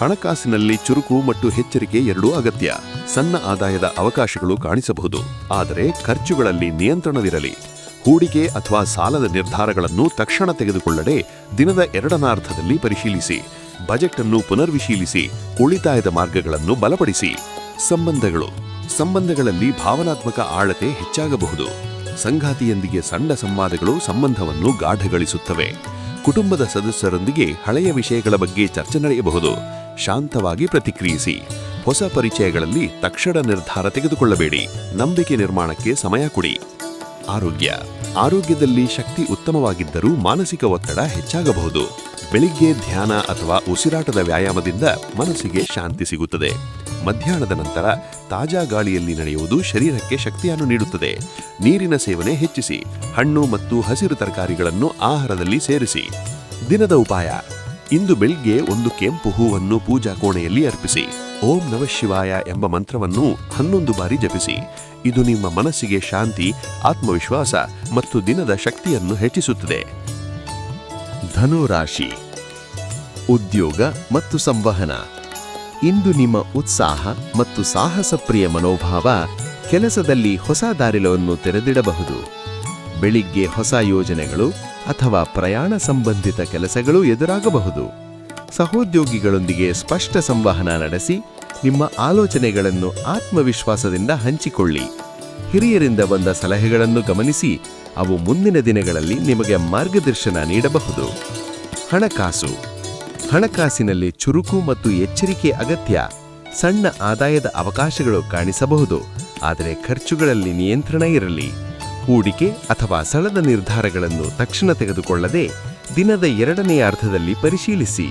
ಹಣಕಾಸಿನಲ್ಲಿ ಚುರುಕು ಮತ್ತು ಎಚ್ಚರಿಕೆ ಎರಡೂ ಅಗತ್ಯ. ಸಣ್ಣ ಆದಾಯದ ಅವಕಾಶಗಳು ಕಾಣಿಸಬಹುದು. ಆದರೆ ಖರ್ಚುಗಳಲ್ಲಿ ನಿಯಂತ್ರಣವಿರಲಿ. ಹೂಡಿಕೆ ಅಥವಾ ಸಾಲದ ನಿರ್ಧಾರಗಳನ್ನು ತಕ್ಷಣ ತೆಗೆದುಕೊಳ್ಳದೆ ದಿನದ ಎರಡನಾರ್ಧದಲ್ಲಿ ಪರಿಶೀಲಿಸಿ. ಬಜೆಟ್ ಅನ್ನು ಪುನರ್ವಿಶೀಲಿಸಿ ಉಳಿತಾಯದ ಮಾರ್ಗಗಳನ್ನು ಬಲಪಡಿಸಿ. ಸಂಬಂಧಗಳು. ಸಂಬಂಧಗಳಲ್ಲಿ ಭಾವನಾತ್ಮಕ ಆಳತೆ ಹೆಚ್ಚಾಗಬಹುದು. ಸಂಗಾತಿಯೊಂದಿಗೆ ಸಣ್ಣ ಸಂವಾದಗಳು ಸಂಬಂಧವನ್ನು ಗಾಢಗಳಿಸುತ್ತವೆ. ಕುಟುಂಬದ ಸದಸ್ಯರೊಂದಿಗೆ ಹಳೆಯ ವಿಷಯಗಳ ಬಗ್ಗೆ ಚರ್ಚೆ ನಡೆಯಬಹುದು. ಶಾಂತವಾಗಿ ಪ್ರತಿಕ್ರಿಯಿಸಿ. ಹೊಸ ಪರಿಚಯಗಳಲ್ಲಿ ತಕ್ಷಣ ನಿರ್ಧಾರ ತೆಗೆದುಕೊಳ್ಳಬೇಡಿ. ನಂಬಿಕೆ ನಿರ್ಮಾಣಕ್ಕೆ ಸಮಯ ಕೊಡಿ. ಆರೋಗ್ಯ. ಆರೋಗ್ಯದಲ್ಲಿ ಶಕ್ತಿ ಉತ್ತಮವಾಗಿದ್ದರೂ ಮಾನಸಿಕ ಒತ್ತಡ ಹೆಚ್ಚಾಗಬಹುದು. ಬೆಳಿಗ್ಗೆ ಧ್ಯಾನ ಅಥವಾ ಉಸಿರಾಟದ ವ್ಯಾಯಾಮದಿಂದ ಮನಸ್ಸಿಗೆ ಶಾಂತಿ ಸಿಗುತ್ತದೆ. ಮಧ್ಯಾಹ್ನದ ನಂತರ ತಾಜಾ ಗಾಳಿಯಲ್ಲಿ ನಡೆಯುವುದು ಶರೀರಕ್ಕೆ ಶಕ್ತಿಯನ್ನು ನೀಡುತ್ತದೆ. ನೀರಿನ ಸೇವನೆ ಹೆಚ್ಚಿಸಿ, ಹಣ್ಣು ಮತ್ತು ಹಸಿರು ತರಕಾರಿಗಳನ್ನು ಆಹಾರದಲ್ಲಿ ಸೇರಿಸಿ. ದಿನದ ಉಪಾಯ, ಇಂದು ಬೆಳಿಗ್ಗೆ ಒಂದು ಕೆಂಪು ಹೂವನ್ನು ಪೂಜಾ ಕೋಣೆಯಲ್ಲಿ ಅರ್ಪಿಸಿ. ಓಂ ನವಶಿವಾಯ ಶಿವಾಯ ಎಂಬ ಮಂತ್ರವನ್ನು ಹನ್ನೊಂದು ಬಾರಿ ಜಪಿಸಿ. ಇದು ನಿಮ್ಮ ಮನಸ್ಸಿಗೆ ಶಾಂತಿ, ಆತ್ಮವಿಶ್ವಾಸ ಮತ್ತು ದಿನದ ಶಕ್ತಿಯನ್ನು ಹೆಚ್ಚಿಸುತ್ತದೆ. ಧನು ರಾಶಿ ಉದ್ಯೋಗ ಮತ್ತು ಸಂವಹನ. ಇಂದು ನಿಮ್ಮ ಉತ್ಸಾಹ ಮತ್ತು ಸಾಹಸಪ್ರಿಯ ಮನೋಭಾವ ಕೆಲಸದಲ್ಲಿ ಹೊಸ ದಾರಿಲವನ್ನು ತೆರೆದಿಡಬಹುದು. ಬೆಳಿಗ್ಗೆ ಹೊಸ ಯೋಜನೆಗಳು ಅಥವಾ ಪ್ರಯಾಣ ಸಂಬಂಧಿತ ಕೆಲಸಗಳು ಎದುರಾಗಬಹುದು. ಸಹೋದ್ಯೋಗಿಗಳೊಂದಿಗೆ ಸ್ಪಷ್ಟ ಸಂವಹನ ನಡೆಸಿ ನಿಮ್ಮ ಆಲೋಚನೆಗಳನ್ನು ಆತ್ಮವಿಶ್ವಾಸದಿಂದ ಹಂಚಿಕೊಳ್ಳಿ. ಹಿರಿಯರಿಂದ ಬಂದ ಸಲಹೆಗಳನ್ನು ಗಮನಿಸಿ ಅವು ಮುಂದಿನ ದಿನಗಳಲ್ಲಿ ನಿಮಗೆ ಮಾರ್ಗದರ್ಶನ ನೀಡಬಹುದು. ಹಣಕಾಸು. ಹಣಕಾಸಿನಲ್ಲಿ ಚುರುಕು ಮತ್ತು ಎಚ್ಚರಿಕೆ ಅಗತ್ಯ. ಸಣ್ಣ ಆದಾಯದ ಅವಕಾಶಗಳು ಕಾಣಿಸಬಹುದು. ಆದರೆ ಖರ್ಚುಗಳಲ್ಲಿ ನಿಯಂತ್ರಣ ಇರಲಿ. ಹೂಡಿಕೆ ಅಥವಾ ಸಳದ ನಿರ್ಧಾರಗಳನ್ನು ತಕ್ಷಣ ತೆಗೆದುಕೊಳ್ಳದೆ ದಿನದ ಎರಡನೆಯ ಅರ್ಧದಲ್ಲಿ ಪರಿಶೀಲಿಸಿ.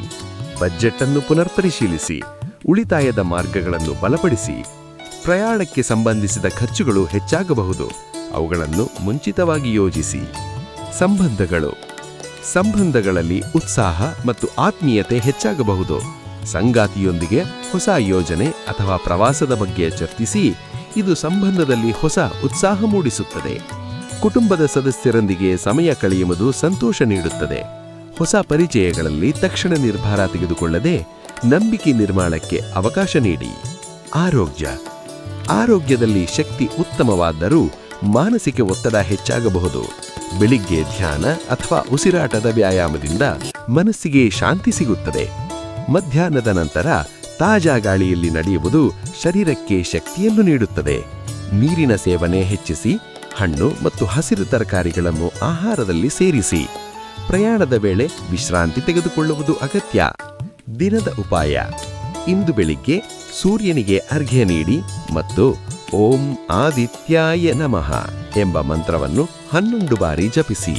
ಬಜೆಟ್ ಅನ್ನು ಪುನರ್ ಪರಿಶೀಲಿಸಿ ಉಳಿತಾಯದ ಮಾರ್ಗಗಳನ್ನು ಬಲಪಡಿಸಿ. ಪ್ರಯಾಣಕ್ಕೆ ಸಂಬಂಧಿಸಿದ ಖರ್ಚುಗಳು ಹೆಚ್ಚಾಗಬಹುದು. ಅವುಗಳನ್ನು ಮುಂಚಿತವಾಗಿ ಯೋಜಿಸಿ. ಸಂಬಂಧಗಳು. ಸಂಬಂಧಗಳಲ್ಲಿ ಉತ್ಸಾಹ ಮತ್ತು ಆತ್ಮೀಯತೆ ಹೆಚ್ಚಾಗಬಹುದು. ಸಂಗಾತಿಯೊಂದಿಗೆ ಹೊಸ ಯೋಜನೆ ಅಥವಾ ಪ್ರವಾಸದ ಬಗ್ಗೆ ಚರ್ಚಿಸಿ, ಇದು ಸಂಬಂಧದಲ್ಲಿ ಹೊಸ ಉತ್ಸಾಹ ಮೂಡಿಸುತ್ತದೆ. ಕುಟುಂಬದ ಸದಸ್ಯರೊಂದಿಗೆ ಸಮಯ ಕಳೆಯುವುದು ಸಂತೋಷ ನೀಡುತ್ತದೆ. ಹೊಸ ಪರಿಚಯಗಳಲ್ಲಿ ತಕ್ಷಣ ನಿರ್ಧಾರ ತೆಗೆದುಕೊಳ್ಳದೆ, ನಂಬಿಕೆ ನಿರ್ಮಾಣಕ್ಕೆ ಅವಕಾಶ ನೀಡಿ. ಆರೋಗ್ಯ. ಆರೋಗ್ಯದಲ್ಲಿ ಶಕ್ತಿ ಉತ್ತಮವಾದರೂ ಮಾನಸಿಕ ಒತ್ತಡ ಹೆಚ್ಚಾಗಬಹುದು. ಬೆಳಿಗ್ಗೆ ಧ್ಯಾನ ಅಥವಾ ಉಸಿರಾಟದ ವ್ಯಾಯಾಮದಿಂದ ಮನಸ್ಸಿಗೆ ಶಾಂತಿ ಸಿಗುತ್ತದೆ. ಮಧ್ಯಾಹ್ನದ ನಂತರ ತಾಜಾ ಗಾಳಿಯಲ್ಲಿ ನಡೆಯುವುದು ಶರೀರಕ್ಕೆ ಶಕ್ತಿಯನ್ನು ನೀಡುತ್ತದೆ. ನೀರಿನ ಸೇವನೆ ಹೆಚ್ಚಿಸಿ, ಹಣ್ಣು ಮತ್ತು ಹಸಿರು ತರಕಾರಿಗಳನ್ನು ಆಹಾರದಲ್ಲಿ ಸೇರಿಸಿ, ಪ್ರಯಾಣದ ವೇಳೆ ವಿಶ್ರಾಂತಿ ತೆಗೆದುಕೊಳ್ಳುವುದು ಅಗತ್ಯ. ದಿನದ ಉಪಾಯ, ಇಂದು ಬೆಳಿಗ್ಗೆ ಸೂರ್ಯನಿಗೆ ಅರ್ಘ್ಯ ನೀಡಿ ಮತ್ತು ಓಂ ಆದಿತ್ಯಾಯ ನಮಃ ಎಂಬ ಮಂತ್ರವನ್ನು ಹನ್ನೊಂದು ಬಾರಿ ಜಪಿಸಿ.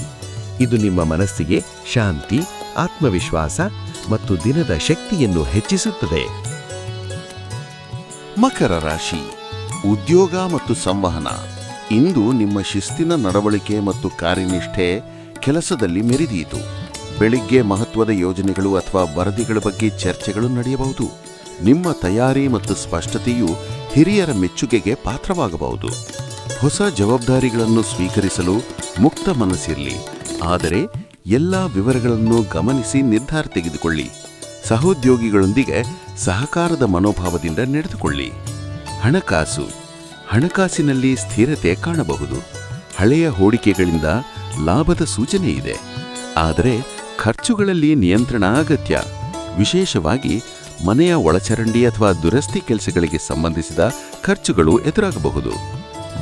ಇದು ನಿಮ್ಮ ಮನಸ್ಸಿಗೆ ಶಾಂತಿ, ಆತ್ಮವಿಶ್ವಾಸ ಮತ್ತು ದಿನದ ಶಕ್ತಿಯನ್ನು ಹೆಚ್ಚಿಸುತ್ತದೆ. ಮಕರ ರಾಶಿ. ಉದ್ಯೋಗ ಮತ್ತು ಸಂವಹನ. ಇಂದು ನಿಮ್ಮ ಶಿಸ್ತಿನ ನಡವಳಿಕೆ ಮತ್ತು ಕಾರ್ಯನಿಷ್ಠೆ ಕೆಲಸದಲ್ಲಿ ಮೆರೆದೀತು. ಬೆಳಿಗ್ಗೆ ಮಹತ್ವದ ಯೋಜನೆಗಳು ಅಥವಾ ವರದಿಗಳ ಬಗ್ಗೆ ಚರ್ಚೆಗಳು ನಡೆಯಬಹುದು. ನಿಮ್ಮ ತಯಾರಿ ಮತ್ತು ಸ್ಪಷ್ಟತೆಯು ಹಿರಿಯರ ಮೆಚ್ಚುಗೆಗೆ ಪಾತ್ರವಾಗಬಹುದು. ಹೊಸ ಜವಾಬ್ದಾರಿಗಳನ್ನು ಸ್ವೀಕರಿಸಲು ಮುಕ್ತ ಮನಸ್ಸಿರಲಿ. ಆದರೆ ಎಲ್ಲ ವಿವರಗಳನ್ನು ಗಮನಿಸಿ ನಿರ್ಧಾರ ತೆಗೆದುಕೊಳ್ಳಿ. ಸಹೋದ್ಯೋಗಿಗಳೊಂದಿಗೆ ಸಹಕಾರದ ಮನೋಭಾವದಿಂದ ನಡೆದುಕೊಳ್ಳಿ. ಹಣಕಾಸು. ಹಣಕಾಸಿನಲ್ಲಿ ಸ್ಥಿರತೆ ಕಾಣಬಹುದು. ಹಳೆಯ ಹೂಡಿಕೆಗಳಿಂದ ಲಾಭದ ಸೂಚನೆ ಇದೆ. ಆದರೆ ಖರ್ಚುಗಳಲ್ಲಿ ನಿಯಂತ್ರಣ ಅಗತ್ಯ. ವಿಶೇಷವಾಗಿ ಮನೆಯ ಒಳಚರಂಡಿ ಅಥವಾ ದುರಸ್ತಿ ಕೆಲಸಗಳಿಗೆ ಸಂಬಂಧಿಸಿದ ಖರ್ಚುಗಳು ಎದುರಾಗಬಹುದು.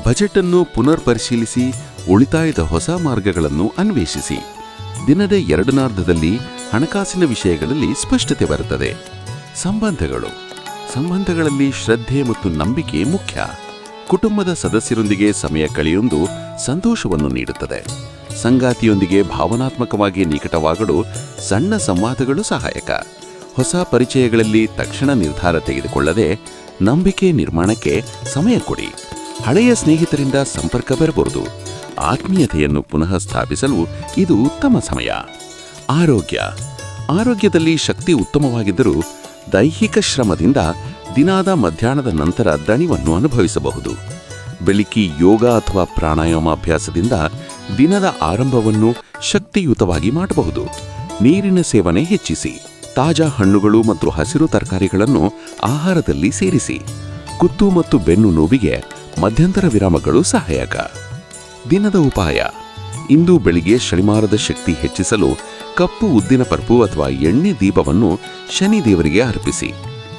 ಬಜೆಟ್ ಅನ್ನು ಪುನರ್ ಪರಿಶೀಲಿಸಿ ಉಳಿತಾಯದ ಹೊಸ ಮಾರ್ಗಗಳನ್ನು ಅನ್ವೇಷಿಸಿ. ದಿನದ ಎರಡನಾರ್ಧದಲ್ಲಿ ಹಣಕಾಸಿನ ವಿಷಯಗಳಲ್ಲಿ ಸ್ಪಷ್ಟತೆ ಬರುತ್ತದೆ. ಸಂಬಂಧಗಳು. ಸಂಬಂಧಗಳಲ್ಲಿ ಶ್ರದ್ಧೆ ಮತ್ತು ನಂಬಿಕೆ ಮುಖ್ಯ. ಕುಟುಂಬದ ಸದಸ್ಯರೊಂದಿಗೆ ಸಮಯ ಕಳೆಯೊಂದು ಸಂತೋಷವನ್ನು ನೀಡುತ್ತದೆ. ಸಂಗಾತಿಯೊಂದಿಗೆ ಭಾವನಾತ್ಮಕವಾಗಿ ನಿಕಟವಾಗಲು ಸಣ್ಣ ಸಂವಾದಗಳು ಸಹಾಯಕ. ಹೊಸ ಪರಿಚಯಗಳಲ್ಲಿ ತಕ್ಷಣ ನಿರ್ಧಾರ ತೆಗೆದುಕೊಳ್ಳದೆ ನಂಬಿಕೆ ನಿರ್ಮಾಣಕ್ಕೆ ಸಮಯ ಕೊಡಿ. ಹಳೆಯ ಸ್ನೇಹಿತರಿಂದ ಸಂಪರ್ಕ ಬರಬಹುದು. ಆತ್ಮೀಯತೆಯನ್ನು ಪುನಃ ಸ್ಥಾಪಿಸಲು ಇದು ಉತ್ತಮ ಸಮಯ. ಆರೋಗ್ಯ. ಆರೋಗ್ಯದಲ್ಲಿ ಶಕ್ತಿ ಉತ್ತಮವಾಗಿದ್ದರೂ ದೈಹಿಕ ಶ್ರಮದಿಂದ ದಿನಾದ ಮಧ್ಯಾಹ್ನದ ನಂತರ ದಣಿವನ್ನು ಅನುಭವಿಸಬಹುದು. ಬೆಳಿಗ್ಗೆ ಯೋಗ ಅಥವಾ ಪ್ರಾಣಾಯಾಮ ಅಭ್ಯಾಸದಿಂದ ದಿನದ ಆರಂಭವನ್ನು ಶಕ್ತಿಯುತವಾಗಿ ಮಾಡಬಹುದು. ನೀರಿನ ಸೇವನೆ ಹೆಚ್ಚಿಸಿ. ತಾಜಾ ಹಣ್ಣುಗಳು ಮತ್ತು ಹಸಿರು ತರಕಾರಿಗಳನ್ನು ಆಹಾರದಲ್ಲಿ ಸೇರಿಸಿ, ಕುತ್ತು ಮತ್ತು ಬೆನ್ನು ನೋವಿಗೆ ಮಧ್ಯಂತರ ವಿರಾಮಗಳು ಸಹಾಯಕ. ದಿನದ ಉಪಾಯ, ಇಂದು ಬೆಳಿಗ್ಗೆ ಶನಿವಾರದ ಶಕ್ತಿ ಹೆಚ್ಚಿಸಲು ಕಪ್ಪು ಉದ್ದಿನ ಪರ್ಪು ಅಥವಾ ಎಣ್ಣೆ ದೀಪವನ್ನು ಶನಿ ದೇವರಿಗೆ ಅರ್ಪಿಸಿ.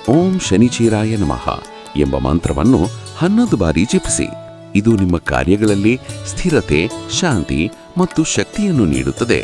ಓಂ ಶನಿಚೀರಾಯ ನಮಃ ಎಂಬ ಮಂತ್ರವನ್ನು ಹನ್ನೊಂದು ಬಾರಿ ಜಪಿಸಿ. ಇದು ನಿಮ್ಮ ಕಾರ್ಯಗಳಲ್ಲಿ ಸ್ಥಿರತೆ, ಶಾಂತಿ ಮತ್ತು ಶಕ್ತಿಯನ್ನು ನೀಡುತ್ತದೆ.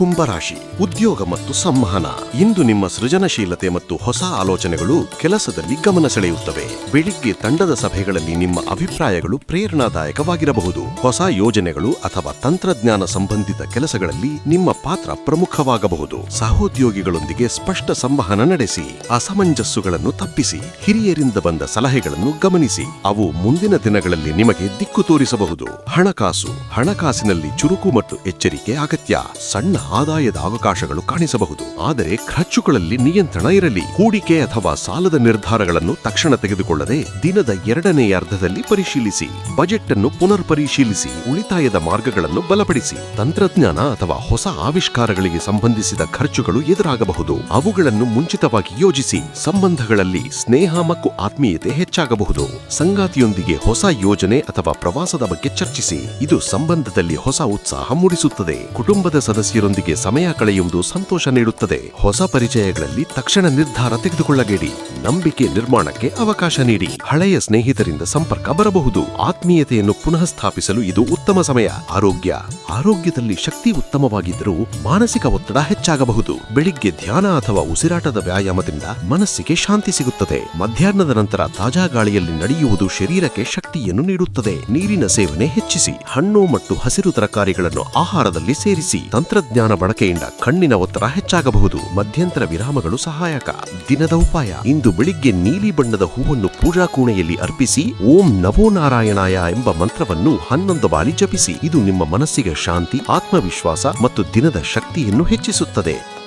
ಕುಂಭರಾಶಿ, ಉದ್ಯೋಗ ಮತ್ತು ಸಂವಹನ. ಇಂದು ನಿಮ್ಮ ಸೃಜನಶೀಲತೆ ಮತ್ತು ಹೊಸ ಆಲೋಚನೆಗಳು ಕೆಲಸದಲ್ಲಿ ಗಮನ ಸೆಳೆಯುತ್ತವೆ. ಬೆಳಿಗ್ಗೆ ತಂಡದ ಸಭೆಗಳಲ್ಲಿ ನಿಮ್ಮ ಅಭಿಪ್ರಾಯಗಳು ಪ್ರೇರಣಾದಾಯಕವಾಗಿರಬಹುದು. ಹೊಸ ಯೋಜನೆಗಳು ಅಥವಾ ತಂತ್ರಜ್ಞಾನ ಸಂಬಂಧಿತ ಕೆಲಸಗಳಲ್ಲಿ ನಿಮ್ಮ ಪಾತ್ರ ಪ್ರಮುಖವಾಗಬಹುದು. ಸಹೋದ್ಯೋಗಿಗಳೊಂದಿಗೆ ಸ್ಪಷ್ಟ ಸಂವಹನ ನಡೆಸಿ, ಅಸಮಂಜಸ್ಸುಗಳನ್ನು ತಪ್ಪಿಸಿ, ಹಿರಿಯರಿಂದ ಬಂದ ಸಲಹೆಗಳನ್ನು ಗಮನಿಸಿ, ಅವು ಮುಂದಿನ ದಿನಗಳಲ್ಲಿ ನಿಮಗೆ ದಿಕ್ಕು ತೋರಿಸಬಹುದು. ಹಣಕಾಸು, ಹಣಕಾಸಿನಲ್ಲಿ ಚುರುಕು ಮತ್ತು ಎಚ್ಚರಿಕೆ ಅಗತ್ಯ. ಸಣ್ಣ ಆದಾಯದ ಅವಕಾಶಗಳು ಕಾಣಿಸಬಹುದು. ಆದರೆ ಖರ್ಚುಗಳಲ್ಲಿ ನಿಯಂತ್ರಣ ಇರಲಿ. ಹೂಡಿಕೆ ಅಥವಾ ಸಾಲದ ನಿರ್ಧಾರಗಳನ್ನು ತಕ್ಷಣ ತೆಗೆದುಕೊಳ್ಳದೆ ದಿನದ ಎರಡನೇ ಅರ್ಧದಲ್ಲಿ ಪರಿಶೀಲಿಸಿ. ಬಜೆಟ್ ಅನ್ನು ಪುನರ್ ಪರಿಶೀಲಿಸಿ ಉಳಿತಾಯದ ಮಾರ್ಗಗಳನ್ನು ಬಲಪಡಿಸಿ. ತಂತ್ರಜ್ಞಾನ ಅಥವಾ ಹೊಸ ಆವಿಷ್ಕಾರಗಳಿಗೆ ಸಂಬಂಧಿಸಿದ ಖರ್ಚುಗಳು ಎದುರಾಗಬಹುದು. ಅವುಗಳನ್ನು ಮುಂಚಿತವಾಗಿ ಯೋಜಿಸಿ. ಸಂಬಂಧಗಳಲ್ಲಿ ಸ್ನೇಹ ಮತ್ತು ಆತ್ಮೀಯತೆ ಹೆಚ್ಚಾಗಬಹುದು. ಸಂಗಾತಿಯೊಂದಿಗೆ ಹೊಸ ಯೋಜನೆ ಅಥವಾ ಪ್ರವಾಸದ ಬಗ್ಗೆ ಚರ್ಚಿಸಿ. ಇದು ಸಂಬಂಧದಲ್ಲಿ ಹೊಸ ಉತ್ಸಾಹ ಮೂಡಿಸುತ್ತದೆ. ಕುಟುಂಬದ ಸದಸ್ಯರೊಂದಿಗೆ ಸಮಯ ಕಳೆಯುವುದು ಸಂತೋಷ ನೀಡುತ್ತದೆ. ಹೊಸ ಪರಿಚಯಗಳಲ್ಲಿ ತಕ್ಷಣ ನಿರ್ಧಾರ ತೆಗೆದುಕೊಳ್ಳಬೇಡಿ. ನಂಬಿಕೆ ನಿರ್ಮಾಣಕ್ಕೆ ಅವಕಾಶ ನೀಡಿ. ಹಳೆಯ ಸ್ನೇಹಿತರಿಂದ ಸಂಪರ್ಕ ಬರಬಹುದು. ಆತ್ಮೀಯತೆಯನ್ನು ಪುನಃ ಸ್ಥಾಪಿಸಲು ಇದು ಉತ್ತಮ ಸಮಯ. ಆರೋಗ್ಯ. ಆರೋಗ್ಯದಲ್ಲಿ ಶಕ್ತಿ ಉತ್ತಮವಾಗಿದ್ದರೂ ಮಾನಸಿಕ ಒತ್ತಡ ಹೆಚ್ಚಾಗಬಹುದು. ಬೆಳಿಗ್ಗೆ ಧ್ಯಾನ ಅಥವಾ ಉಸಿರಾಟದ ವ್ಯಾಯಾಮದಿಂದ ಮನಸ್ಸಿಗೆ ಶಾಂತಿ ಸಿಗುತ್ತದೆ. ಮಧ್ಯಾಹ್ನದ ನಂತರ ತಾಜಾ ಗಾಳಿಯಲ್ಲಿ ನಡೆಯುವುದು ಶರೀರಕ್ಕೆ ಶಕ್ತಿಯನ್ನು ನೀಡುತ್ತದೆ. ನೀರಿನ ಸೇವನೆ ಹೆಚ್ಚಿಸಿ. ಹಣ್ಣು ಮತ್ತು ಹಸಿರು ತರಕಾರಿಗಳನ್ನು ಆಹಾರದಲ್ಲಿ ಸೇರಿಸಿ. ತಂತ್ರಜ್ಞಾನ ಬಳಕೆಯಿಂದ ಕಣ್ಣಿನ ಒತ್ತಡ ಹೆಚ್ಚಾಗಬಹುದು. ಮಧ್ಯಂತರ ವಿರಾಮಗಳು ಸಹಾಯಕ. ದಿನದ ಉಪಾಯ. ಇಂದು ಬೆಳಿಗ್ಗೆ ನೀಲಿ ಬಣ್ಣದ ಹೂವನ್ನು ಪೂಜಾ ಕೋಣೆಯಲ್ಲಿ ಅರ್ಪಿಸಿ, ಓಂ ನವೋ ನಾರಾಯಣಾಯ ಎಂಬ ಮಂತ್ರವನ್ನು ಹನ್ನೊಂದು ಬಾರಿ ಜಪಿಸಿ. ಇದು ನಿಮ್ಮ ಮನಸ್ಸಿಗೆ ಶಾಂತಿ, ಆತ್ಮವಿಶ್ವಾಸ ಮತ್ತು ದಿನದ ಶಕ್ತಿಯನ್ನು ಹೆಚ್ಚಿಸುತ್ತದೆ.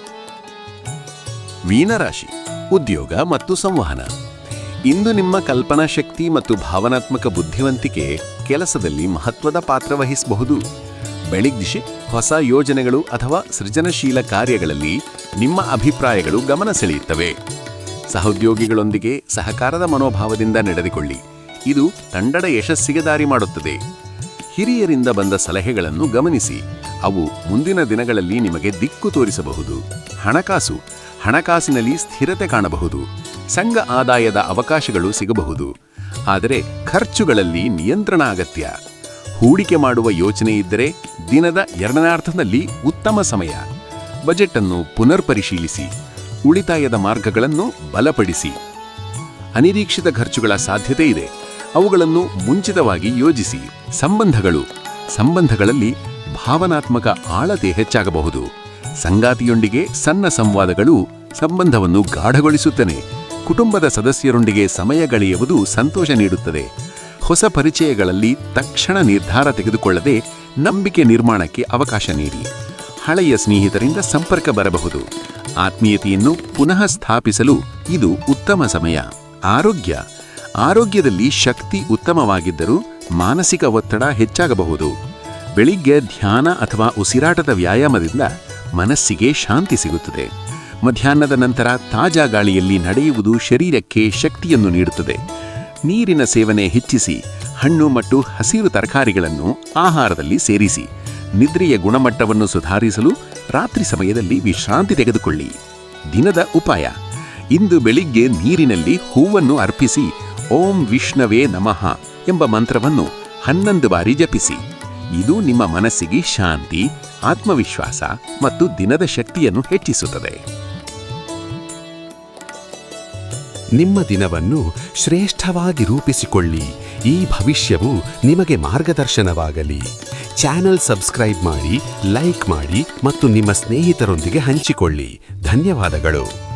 ಮೀನರಾಶಿ. ಉದ್ಯೋಗ ಮತ್ತು ಸಂವಹನ. ಇಂದು ನಿಮ್ಮ ಕಲ್ಪನಾ ಶಕ್ತಿ ಮತ್ತು ಭಾವನಾತ್ಮಕ ಬುದ್ಧಿವಂತಿಕೆ ಕೆಲಸದಲ್ಲಿ ಮಹತ್ವದ ಪಾತ್ರ ವಹಿಸಬಹುದು. ಬೆಳಿಗ್ದಿಶೆ ಹೊಸ ಯೋಜನೆಗಳು ಅಥವಾ ಸೃಜನಶೀಲ ಕಾರ್ಯಗಳಲ್ಲಿ ನಿಮ್ಮ ಅಭಿಪ್ರಾಯಗಳು ಗಮನ ಸೆಳೆಯುತ್ತವೆ. ಸಹೋದ್ಯೋಗಿಗಳೊಂದಿಗೆ ಸಹಕಾರದ ಮನೋಭಾವದಿಂದ ನಡೆದುಕೊಳ್ಳಿ. ಇದು ತಂಡದ ಯಶಸ್ಸಿಗೆ ದಾರಿ ಮಾಡುತ್ತದೆ. ಹಿರಿಯರಿಂದ ಬಂದ ಸಲಹೆಗಳನ್ನು ಗಮನಿಸಿ. ಅವು ಮುಂದಿನ ದಿನಗಳಲ್ಲಿ ನಿಮಗೆ ದಿಕ್ಕು ತೋರಿಸಬಹುದು. ಹಣಕಾಸು. ಹಣಕಾಸಿನಲ್ಲಿ ಸ್ಥಿರತೆ ಕಾಣಬಹುದು. ಸಂಘ ಆದಾಯದ ಅವಕಾಶಗಳು ಸಿಗಬಹುದು. ಆದರೆ ಖರ್ಚುಗಳಲ್ಲಿ ನಿಯಂತ್ರಣ ಅಗತ್ಯ. ಹೂಡಿಕೆ ಮಾಡುವ ಯೋಚನೆ ಇದ್ದರೆ ದಿನದ ಎರಡನಾರ್ಧದಲ್ಲಿ ಉತ್ತಮ ಸಮಯ. ಬಜೆಟ್ ಅನ್ನು ಪುನರ್ ಪರಿಶೀಲಿಸಿ ಉಳಿತಾಯದ ಮಾರ್ಗಗಳನ್ನು ಬಲಪಡಿಸಿ. ಅನಿರೀಕ್ಷಿತ ಖರ್ಚುಗಳ ಸಾಧ್ಯತೆ ಇದೆ. ಅವುಗಳನ್ನು ಮುಂಚಿತವಾಗಿ ಯೋಜಿಸಿ. ಸಂಬಂಧಗಳು, ಸಂಬಂಧಗಳಲ್ಲಿ ಭಾವನಾತ್ಮಕ ಆಳತೆ ಹೆಚ್ಚಾಗಬಹುದು. ಸಂಗಾತಿಯೊಂದಿಗೆ ಸಣ್ಣ ಸಂವಾದಗಳು ಸಂಬಂಧವನ್ನು ಗಾಢಗೊಳಿಸುತ್ತನೆ ಕುಟುಂಬದ ಸದಸ್ಯರೊಂದಿಗೆ ಸಮಯ ಕಳೆಯುವುದು ಸಂತೋಷ ನೀಡುತ್ತದೆ. ಹೊಸ ಪರಿಚಯಗಳಲ್ಲಿ ತಕ್ಷಣ ನಿರ್ಧಾರ ತೆಗೆದುಕೊಳ್ಳದೆ ನಂಬಿಕೆ ನಿರ್ಮಾಣಕ್ಕೆ ಅವಕಾಶ ನೀಡಿ. ಹಳೆಯ ಸ್ನೇಹಿತರಿಂದ ಸಂಪರ್ಕ ಬರಬಹುದು. ಆತ್ಮೀಯತೆಯನ್ನು ಪುನಃ ಸ್ಥಾಪಿಸಲು ಇದು ಉತ್ತಮ ಸಮಯ. ಆರೋಗ್ಯ. ಆರೋಗ್ಯದಲ್ಲಿ ಶಕ್ತಿ ಉತ್ತಮವಾಗಿದ್ದರೂ ಮಾನಸಿಕ ಒತ್ತಡ ಹೆಚ್ಚಾಗಬಹುದು. ಬೆಳಿಗ್ಗೆ ಧ್ಯಾನ ಅಥವಾ ಉಸಿರಾಟದ ವ್ಯಾಯಾಮದಿಂದ ಮನಸ್ಸಿಗೆ ಶಾಂತಿ ಸಿಗುತ್ತದೆ. ಮಧ್ಯಾಹ್ನದ ನಂತರ ತಾಜಾ ಗಾಳಿಯಲ್ಲಿ ನಡೆಯುವುದು ಶರೀರಕ್ಕೆ ಶಕ್ತಿಯನ್ನು ನೀಡುತ್ತದೆ. ನೀರಿನ ಸೇವನೆ ಹೆಚ್ಚಿಸಿ, ಹಣ್ಣು ಮತ್ತು ಹಸಿರು ತರಕಾರಿಗಳನ್ನು ಆಹಾರದಲ್ಲಿ ಸೇರಿಸಿ, ನಿದ್ರೆಯ ಗುಣಮಟ್ಟವನ್ನು ಸುಧಾರಿಸಲು ರಾತ್ರಿ ಸಮಯದಲ್ಲಿ ವಿಶ್ರಾಂತಿ ತೆಗೆದುಕೊಳ್ಳಿ. ದಿನದ ಉಪಾಯ, ಇಂದು ಬೆಳಿಗ್ಗೆ ನೀರಿನಲ್ಲಿ ಹೂವನ್ನು ಅರ್ಪಿಸಿ, ಓಂ ವಿಷ್ಣವೇ ನಮಃ ಎಂಬ ಮಂತ್ರವನ್ನು ಹನ್ನೊಂದು ಬಾರಿ ಜಪಿಸಿ. ಇದು ನಿಮ್ಮ ಮನಸ್ಸಿಗೆ ಶಾಂತಿ, ಆತ್ಮವಿಶ್ವಾಸ ಮತ್ತು ದಿನದ ಶಕ್ತಿಯನ್ನು ಹೆಚ್ಚಿಸುತ್ತದೆ. ನಿಮ್ಮ ದಿನವನ್ನು ಶ್ರೇಷ್ಠವಾಗಿ ರೂಪಿಸಿಕೊಳ್ಳಿ. ಈ ಭವಿಷ್ಯವು ನಿಮಗೆ ಮಾರ್ಗದರ್ಶನವಾಗಲಿ. ಚಾನೆಲ್ ಸಬ್ಸ್ಕ್ರೈಬ್ ಮಾಡಿ, ಲೈಕ್ ಮಾಡಿ ಮತ್ತು ನಿಮ್ಮ ಸ್ನೇಹಿತರೊಂದಿಗೆ ಹಂಚಿಕೊಳ್ಳಿ. ಧನ್ಯವಾದಗಳು.